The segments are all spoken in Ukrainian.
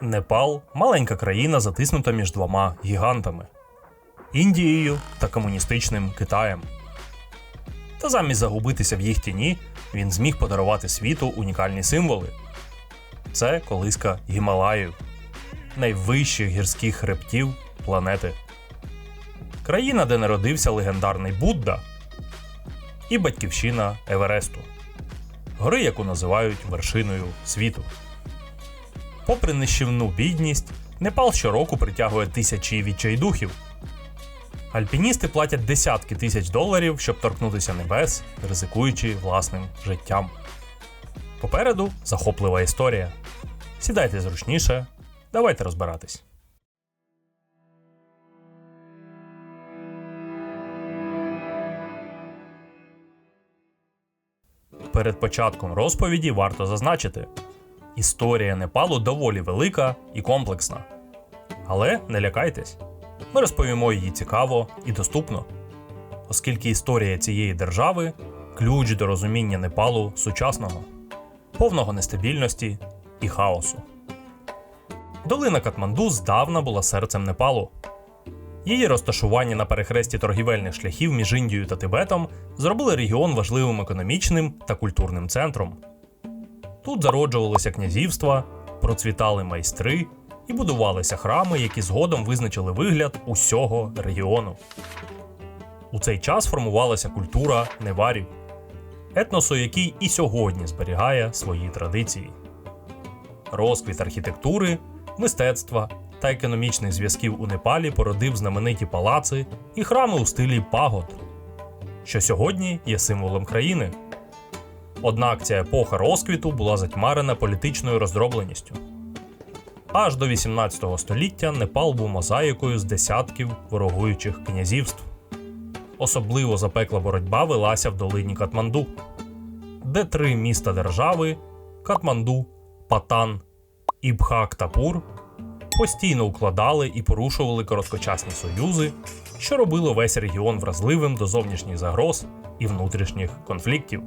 Непал маленька країна, затиснута між двома гігантами Індією та комуністичним Китаєм. Та замість загубитися в їх тіні, він зміг подарувати світу унікальні символи. Це колиска Гімалаїв, найвищих гірських хребтів планети. Країна, де народився легендарний Будда, і батьківщина Евересту, гори, яку називають вершиною світу. Попри нищівну бідність, Непал щороку притягує тисячі відчайдухів. Альпіністи платять десятки тисяч доларів, щоб торкнутися небес, ризикуючи власним життям. Попереду захоплива історія. Сідайте зручніше, давайте розбиратись. Перед початком розповіді варто зазначити: історія Непалу доволі велика і комплексна. Але не лякайтесь, ми розповімо її цікаво і доступно, оскільки історія цієї держави ключ до розуміння Непалу сучасного, повного нестабільності і хаосу. Долина Катманду здавна була серцем Непалу. Її розташування на перехресті торгівельних шляхів між Індією та Тибетом зробили регіон важливим економічним та культурним центром. Тут зароджувалися князівства, процвітали майстри і будувалися храми, які згодом визначили вигляд усього регіону. У цей час формувалася культура неварів, етносу, який і сьогодні зберігає свої традиції. Розквіт архітектури, мистецтва та економічних зв'язків у Непалі породив знамениті палаци і храми у стилі пагод, що сьогодні є символом країни. Однак ця епоха розквіту була затьмарена політичною роздробленістю. Аж до 18 століття Непал був мозаїкою з десятків ворогуючих князівств. Особливо запекла боротьба велася в долині Катманду, де три міста держави Катманду, Патан і Бхактапур постійно укладали і порушували короткочасні союзи, що робило весь регіон вразливим до зовнішніх загроз і внутрішніх конфліктів.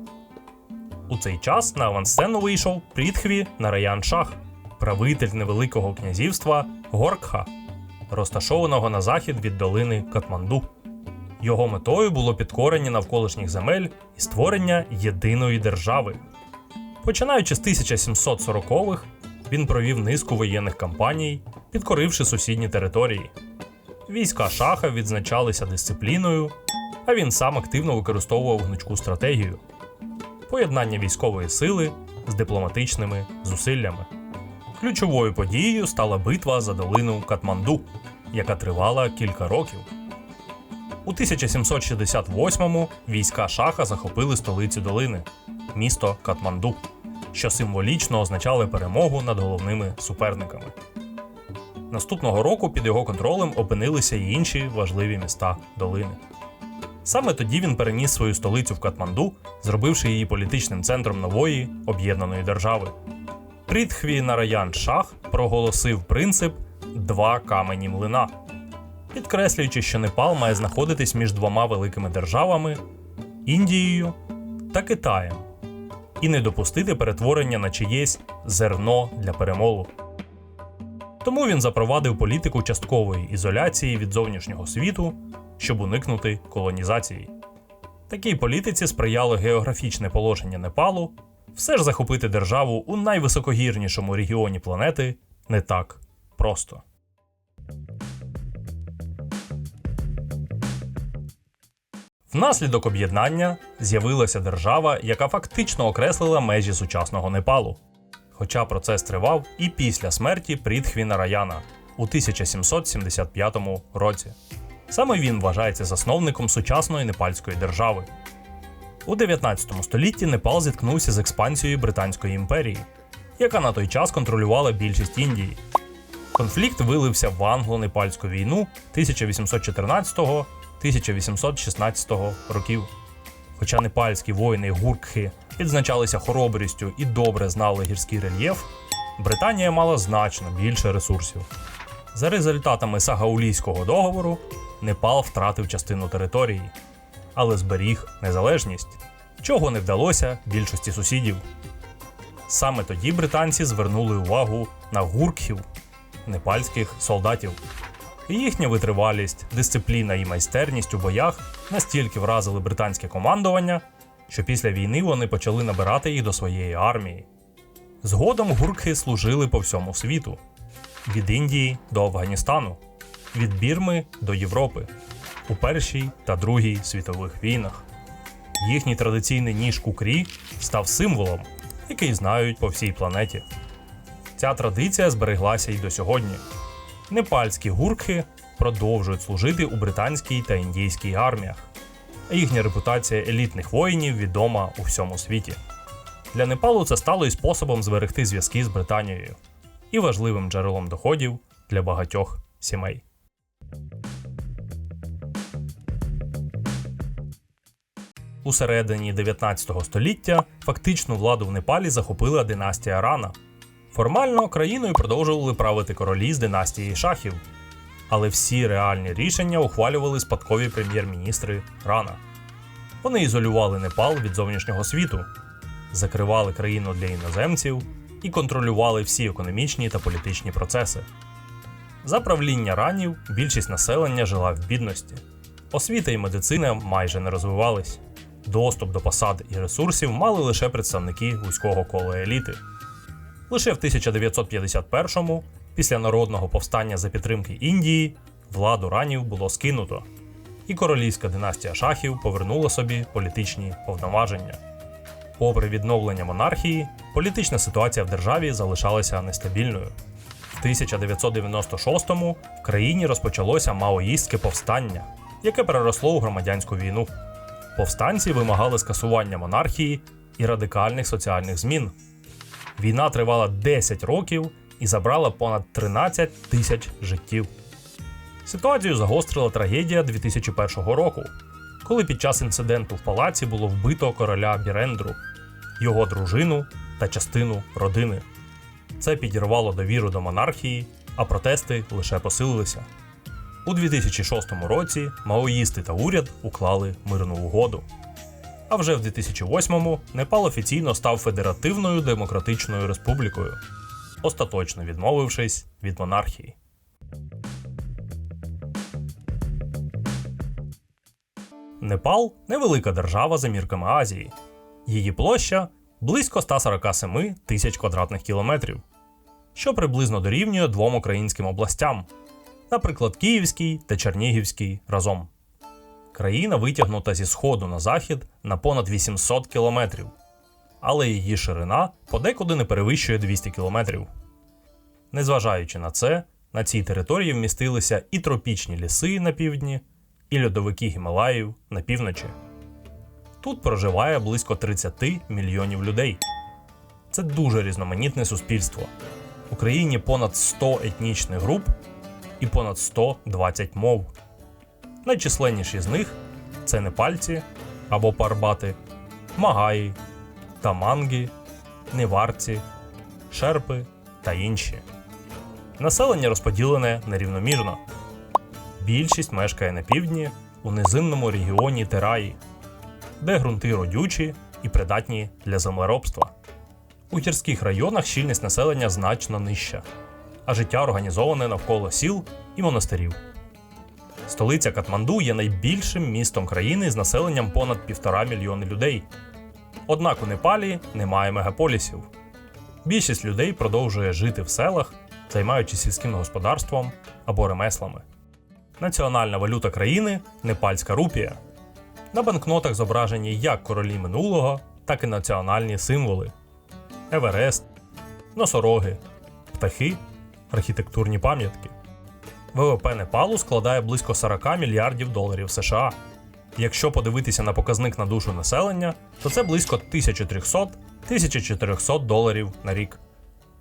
У цей час на авансцену вийшов Прітхві Нараян Шах, правитель невеликого князівства Горкха, розташованого на захід від долини Катманду. Його метою було підкорення навколишніх земель і створення єдиної держави. Починаючи з 1740-х, він провів низку воєнних кампаній, підкоривши сусідні території. Війська шаха відзначалися дисципліною, а він сам активно використовував гнучку стратегію поєднання військової сили з дипломатичними зусиллями. Ключовою подією стала битва за долину Катманду, яка тривала кілька років. У 1768-му війська шаха захопили столицю долини місто Катманду, що символічно означали перемогу над головними суперниками. Наступного року під його контролем опинилися й інші важливі міста долини. Саме тоді він переніс свою столицю в Катманду, зробивши її політичним центром нової об'єднаної держави. Прітхві Нараян Шах проголосив принцип два камені млина, підкреслюючи, що Непал має знаходитись між двома великими державами Індією та Китаєм, і не допустити перетворення на чиєсь зерно для перемолу. Тому він запровадив політику часткової ізоляції від зовнішнього світу, щоб уникнути колонізації. Такій політиці сприяло географічне положення Непалу. Все ж захопити державу у найвисокогірнішому регіоні планети не так просто. Внаслідок об'єднання з'явилася держава, яка фактично окреслила межі сучасного Непалу. Хоча процес тривав і після смерті Прітхві Нараяна у 1775 році. Саме він вважається засновником сучасної непальської держави. У 19 столітті Непал зіткнувся з експансією Британської імперії, яка на той час контролювала більшість Індії. Конфлікт вилився в англо-непальську війну 1814-1816 років. Хоча непальські воїни гуркхи відзначалися хоробрістю і добре знали гірський рельєф, Британія мала значно більше ресурсів. За результатами Сагаулійського договору Непал втратив частину території, але зберіг незалежність, чого не вдалося більшості сусідів. Саме тоді британці звернули увагу на гуркхів непальських солдатів. Їхня витривалість, дисципліна і майстерність у боях настільки вразили британське командування, що після війни вони почали набирати їх до своєї армії. Згодом гуркхи служили по всьому світу: від Індії до Афганістану, від Бірми до Європи у Першій та Другій світових війнах. Їхній традиційний ніж кукрі став символом, який знають по всій планеті. Ця традиція збереглася й до сьогодні. Непальські гуркхи продовжують служити у британській та індійській арміях, їхня репутація елітних воїнів відома у всьому світі. Для Непалу це стало і способом зберегти зв'язки з Британією і важливим джерелом доходів для багатьох сімей. У середині 19 століття фактичну владу в Непалі захопила династія Рана. Формально країною продовжували правити королі з династії шахів, але всі реальні рішення ухвалювали спадкові прем'єр-міністри Рана. Вони ізолювали Непал від зовнішнього світу, закривали країну для іноземців і контролювали всі економічні та політичні процеси. За правління ранів більшість населення жила в бідності. Освіта і медицина майже не розвивались. Доступ до посад і ресурсів мали лише представники вузького кола еліти. Лише в 1951-му, після народного повстання за підтримки Індії, владу ранів було скинуто, і королівська династія шахів повернула собі політичні повноваження. Попри відновлення монархії, політична ситуація в державі залишалася нестабільною. В 1996-му в країні розпочалося маоїстське повстання, яке переросло у громадянську війну. Повстанці вимагали скасування монархії і радикальних соціальних змін. Війна тривала 10 років і забрала понад 13 тисяч життів. Ситуацію загострила трагедія 2001 року, коли під час інциденту в палаці було вбито короля Бірендру, його дружину та частину родини. Це підірвало довіру до монархії, а протести лише посилилися. У 2006 році маоїсти та уряд уклали мирну угоду. А вже в 2008-му Непал офіційно став Федеративною Демократичною Республікою, остаточно відмовившись від монархії. Непал невелика держава за мірками Азії. Її площа близько 147 тисяч квадратних кілометрів, що приблизно дорівнює двом українським областям, наприклад, Київський та Чернігівський разом. Країна витягнута зі сходу на захід на понад 800 кілометрів, але її ширина подекуди не перевищує 200 кілометрів. Незважаючи на це, на цій території вмістилися і тропічні ліси на півдні, і льодовики Гімалаїв на півночі. Тут проживає близько 30 мільйонів людей. Це дуже різноманітне суспільство. В Україні понад 100 етнічних груп і понад 120 мов. Найчисленніші з них це непальці або парбати, магаї, таманги, неварці, шерпи та інші. Населення розподілене нерівномірно. Більшість мешкає на півдні у низинному регіоні Тераї, де ґрунти родючі і придатні для землеробства. У гірських районах щільність населення значно нижча, а життя організоване навколо сіл і монастирів. Столиця Катманду є найбільшим містом країни з населенням понад півтора мільйони людей. Однак у Непалі немає мегаполісів. Більшість людей продовжує жити в селах, займаючись сільським господарством або ремеслами. Національна валюта країни непальська рупія. На банкнотах зображені як королі минулого, так і національні символи: Еверест, носороги, птахи, архітектурні пам'ятки. ВВП Непалу складає близько 40 мільярдів доларів США. Якщо подивитися на показник на душу населення, то це близько 1300-1400 доларів на рік,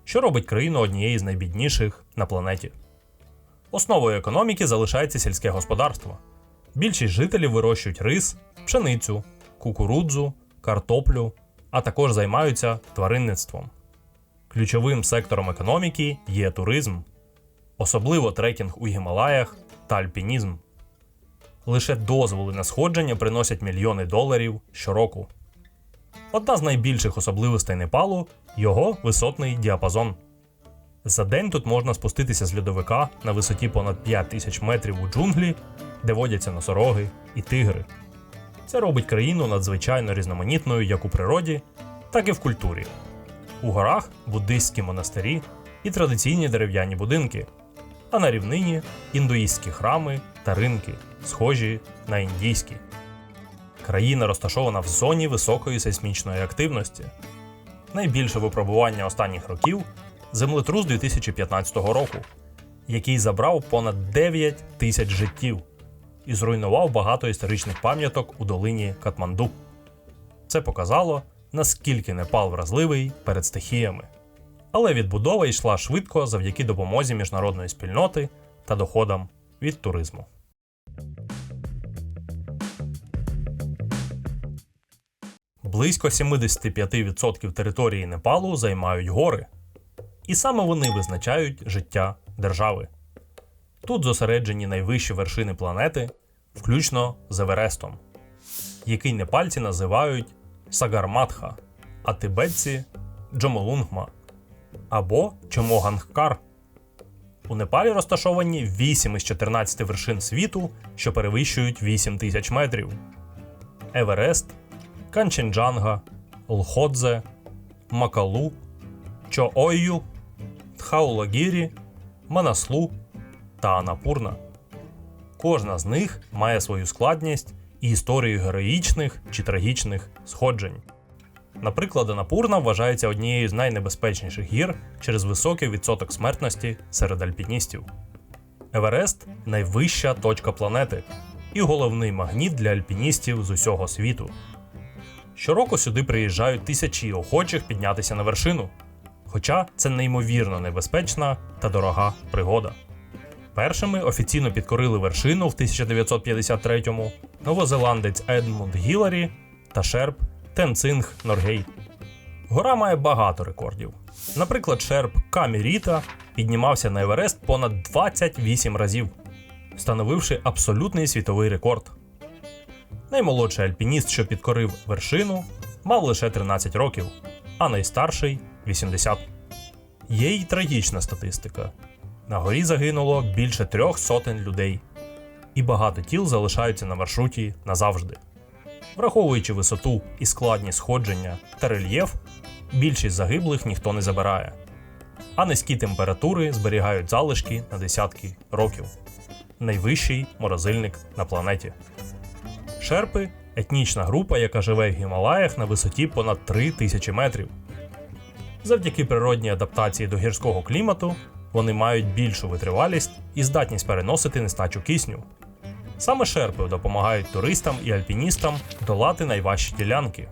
що робить країну однією з найбідніших на планеті. Основою економіки залишається сільське господарство. Більшість жителів вирощують рис, пшеницю, кукурудзу, картоплю, а також займаються тваринництвом. Ключовим сектором економіки є туризм, особливо трекінг у Гімалаях та альпінізм. Лише дозволи на сходження приносять мільйони доларів щороку. Одна з найбільших особливостей Непалу його висотний діапазон. За день тут можна спуститися з льодовика на висоті понад 5 тисяч метрів у джунглі, де водяться носороги і тигри. Це робить країну надзвичайно різноманітною як у природі, так і в культурі. У горах буддистські монастирі і традиційні дерев'яні будинки, а на рівнині індуїстські храми та ринки, схожі на індійські. Країна розташована в зоні високої сейсмічної активності. Найбільше випробування останніх років землетрус 2015 року, який забрав понад 9 тисяч життів і зруйнував багато історичних пам'яток у долині Катманду. Це показало, наскільки Непал вразливий перед стихіями. Але відбудова йшла швидко завдяки допомозі міжнародної спільноти та доходам від туризму. Близько 75% території Непалу займають гори, і саме вони визначають життя держави. Тут зосереджені найвищі вершини планети, включно з Еверестом, який непальці називають Сагарматха, а тибетці Джомолунгма або Чомогангкар. У Непалі розташовані 8 із 14 вершин світу, що перевищують 8 тисяч метрів. Еверест, Канченджанга, Лходзе, Макалу, Чоойю, Тхаулагірі, Манаслу та Анапурна. Кожна з них має свою складність і історію героїчних чи трагічних сходжень. Наприклад, Анапурна вважається однією з найнебезпечніших гір через високий відсоток смертності серед альпіністів. Еверест найвища точка планети і головний магніт для альпіністів з усього світу. Щороку сюди приїжджають тисячі охочих піднятися на вершину, хоча це неймовірно небезпечна та дорога пригода. Першими офіційно підкорили вершину в 1953-му новозеландець Едмунд Гіларі та шерп Тенцинг Норгей. Гора має багато рекордів. Наприклад, шерп Камі Ріта піднімався на Еверест понад 28 разів, встановивши абсолютний світовий рекорд. Наймолодший альпініст, що підкорив вершину, мав лише 13 років, а найстарший 80. Є й трагічна статистика. На горі загинуло більше трьох сотень людей, і багато тіл залишаються на маршруті назавжди. Враховуючи висоту і складність сходження та рельєф, більшість загиблих ніхто не забирає, а низькі температури зберігають залишки на десятки років. Найвищий морозильник на планеті. Шерпи етнічна група, яка живе в Гімалаях на висоті понад 3000 метрів. Завдяки природній адаптації до гірського клімату вони мають більшу витривалість і здатність переносити нестачу кисню. Саме шерпи допомагають туристам і альпіністам долати найважчі ділянки.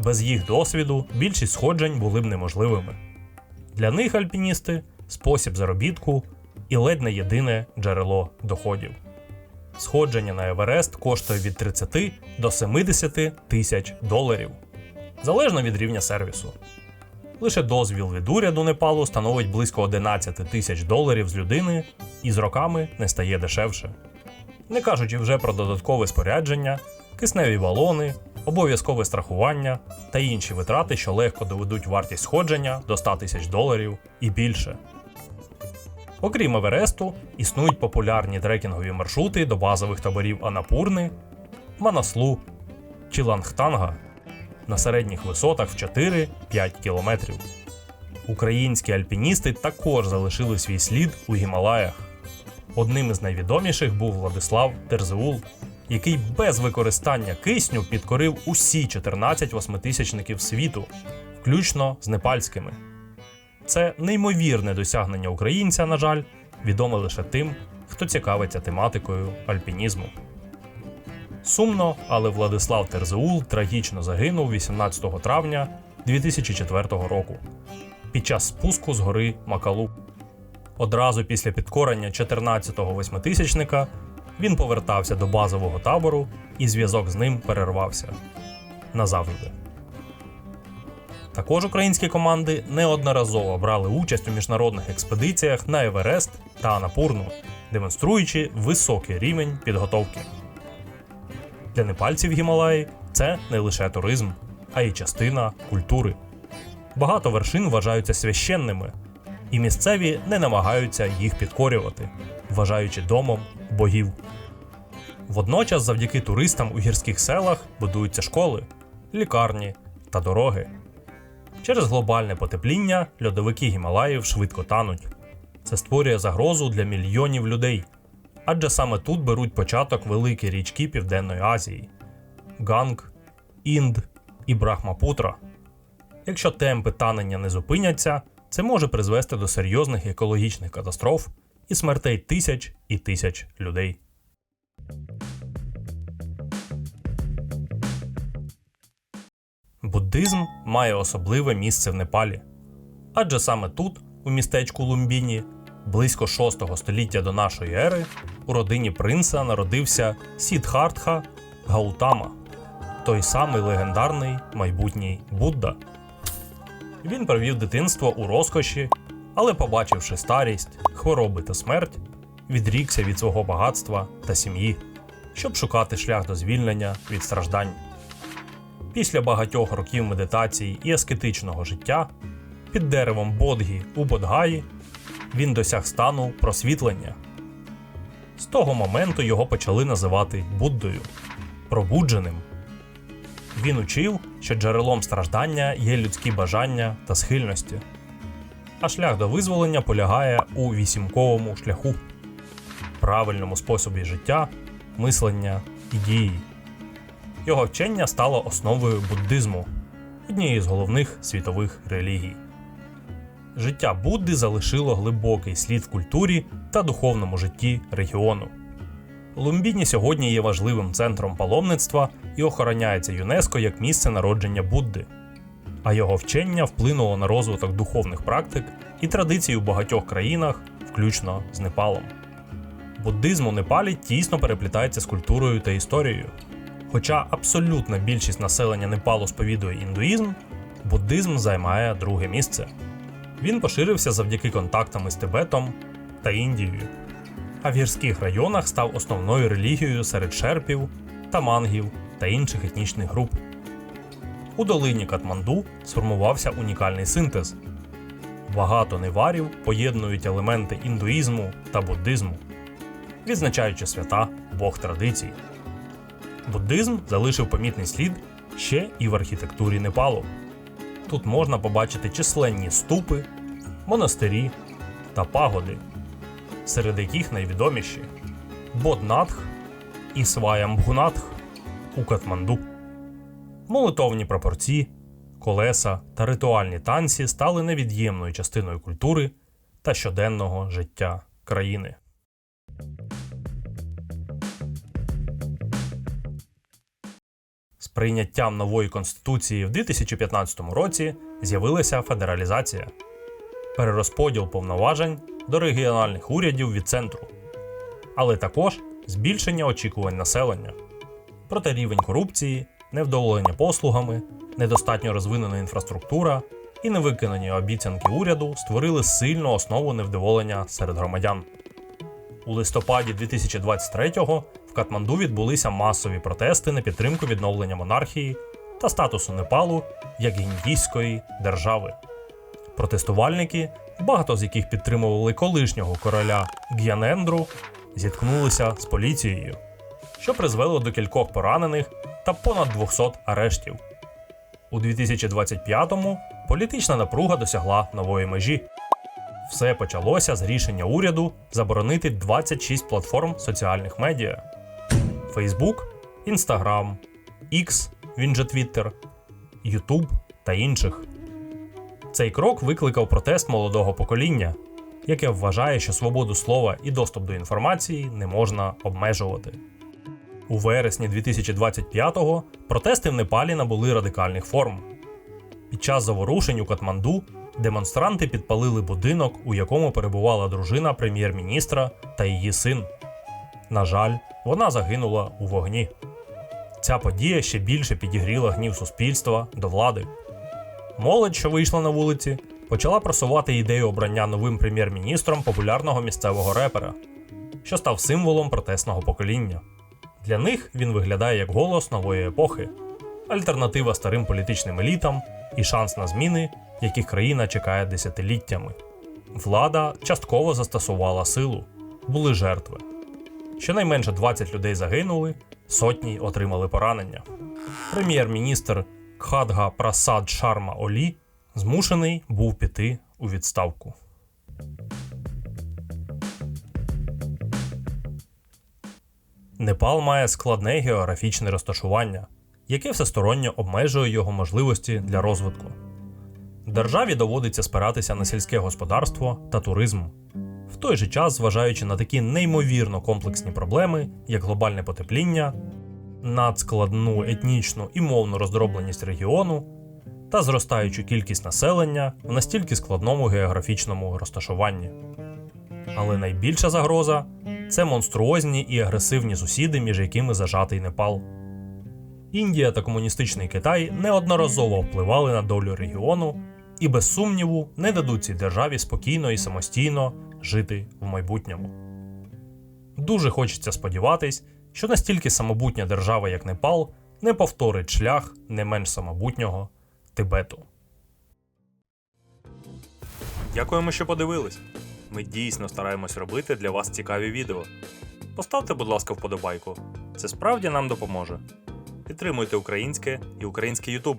Без їх досвіду більшість сходжень були б неможливими. Для них альпіністи спосіб заробітку і ледь не єдине джерело доходів. Сходження на Еверест коштує від 30 до 70 тисяч доларів, залежно від рівня сервісу. Лише дозвіл від уряду Непалу становить близько 11 тисяч доларів з людини і з роками не стає дешевше. Не кажучи вже про додаткове спорядження, кисневі балони, обов'язкове страхування та інші витрати, що легко доведуть вартість сходження до 100 тисяч доларів і більше. Окрім Евересту, існують популярні трекінгові маршрути до базових таборів Анапурни, Манаслу чи Лангтанга на середніх висотах в 4-5 кілометрів. Українські альпіністи також залишили свій слід у Гімалаях. Одним із найвідоміших був Владислав Терзеул, який без використання кисню підкорив усі 14 восьмитисячників світу, включно з непальськими. Це неймовірне досягнення українця, на жаль, відоме лише тим, хто цікавиться тематикою альпінізму. Сумно, але Владислав Терзеул трагічно загинув 18 травня 2004 року під час спуску з гори Макалу. Одразу після підкорення 14-го восьмитисячника він повертався до базового табору, і зв'язок з ним перервався назавжди. Також українські команди неодноразово брали участь у міжнародних експедиціях на Еверест та Анапурну, демонструючи високий рівень підготовки. Для непальців Гімалаї це не лише туризм, а й частина культури. Багато вершин вважаються священними, і місцеві не намагаються їх підкорювати, вважаючи домом богів. Водночас, завдяки туристам у гірських селах будуються школи, лікарні та дороги. Через глобальне потепління льодовики Гімалаїв швидко тануть. Це створює загрозу для мільйонів людей. Адже саме тут беруть початок великі річки Південної Азії Ганг, Інд і Брахмапутра. Якщо темпи танення не зупиняться, це може призвести до серйозних екологічних катастроф і смертей тисяч і тисяч людей. Буддизм має особливе місце в Непалі. Адже саме тут, у містечку Лумбіні, близько 6 століття до нашої ери, у родині принца народився Сідхартха Гаутама, той самий легендарний майбутній Будда. Він провів дитинство у розкоші, але, побачивши старість, хвороби та смерть, відрікся від свого багатства та сім'ї, щоб шукати шлях до звільнення від страждань. Після багатьох років медитації і аскетичного життя під деревом Бодгі у Бодгаї він досяг стану просвітлення. З того моменту його почали називати Буддою пробудженим. Він учив, що джерелом страждання є людські бажання та схильності, а шлях до визволення полягає у вісімковому шляху, правильному способі життя, мислення і дії. Його вчення стало основою буддизму, однієї з головних світових релігій. Життя Будди залишило глибокий слід в культурі та духовному житті регіону. Лумбіні сьогодні є важливим центром паломництва і охороняється ЮНЕСКО як місце народження Будди, а його вчення вплинуло на розвиток духовних практик і традицій у багатьох країнах, включно з Непалом. Буддизм у Непалі тісно переплітається з культурою та історією. Хоча абсолютна більшість населення Непалу сповідує індуїзм, буддизм займає друге місце. Він поширився завдяки контактам із Тибетом та Індією, а в гірських районах став основною релігією серед шерпів, тамангів та інших етнічних груп. У долині Катманду сформувався унікальний синтез. Багато неварів поєднують елементи індуїзму та буддизму, відзначаючи свята двох традицій. Буддизм залишив помітний слід ще і в архітектурі Непалу. Тут можна побачити численні ступи, монастирі та пагоди, серед яких найвідоміші Боднатх і Сваямбгунатх у Катманду. Молитовні прапорці, колеса та ритуальні танці стали невід'ємною частиною культури та щоденного життя країни. З прийняттям нової конституції в 2015 році з'явилася федералізація, перерозподіл повноважень до регіональних урядів від центру, але також збільшення очікувань населення. Проте рівень корупції, невдоволення послугами, недостатньо розвинена інфраструктура і невиконані обіцянки уряду створили сильну основу невдоволення серед громадян. У листопаді 2023-го в Катманду відбулися масові протести на підтримку відновлення монархії та статусу Непалу як індійської держави. Протестувальники, багато з яких підтримували колишнього короля Г'янендру, зіткнулися з поліцією, що призвело до кількох поранених та понад 200 арештів. У 2025-му політична напруга досягла нової межі. Все почалося з рішення уряду заборонити 26 платформ соціальних медіа: Facebook, Instagram, X, він же Twitter, YouTube та інших. Цей крок викликав протест молодого покоління, яке вважає, що свободу слова і доступ до інформації не можна обмежувати. У вересні 2025-го протести в Непалі набули радикальних форм. Під час заворушень у Катманду демонстранти підпалили будинок, у якому перебувала дружина прем'єр-міністра та її син. На жаль, вона загинула у вогні. Ця подія ще більше підігріла гнів суспільства до влади. Молодь, що вийшла на вулиці, почала просувати ідею обрання новим прем'єр-міністром популярного місцевого репера, що став символом протестного покоління. Для них він виглядає як голос нової епохи. альтернатива старим політичним елітам і шанс на зміни, яких країна чекає десятиліттями. Влада частково застосувала силу, були жертви. Щонайменше 20 людей загинули, сотні отримали поранення. Прем'єр-міністр Кхадга Прасад Шарма Олі змушений був піти у відставку. Непал має складне географічне розташування, яке всесторонньо обмежує його можливості для розвитку. Державі доводиться спиратися на сільське господарство та туризм, в той же час зважаючи на такі неймовірно комплексні проблеми, як глобальне потепління, надскладну етнічну і мовну роздробленість регіону та зростаючу кількість населення в настільки складному географічному розташуванні. Але найбільша загроза це монструозні і агресивні сусіди, між якими зажатий Непал. Індія та комуністичний Китай неодноразово впливали на долю регіону і без сумніву не дадуть цій державі спокійно і самостійно жити в майбутньому. Дуже хочеться сподіватись, що настільки самобутня держава, як Непал, не повторить шлях не менш самобутнього Тибету. Дякуємо, що подивились. Ми дійсно стараємось робити для вас цікаві відео. Поставте, будь ласка, вподобайку. Це справді нам допоможе. Підтримуйте українське і український Ютуб.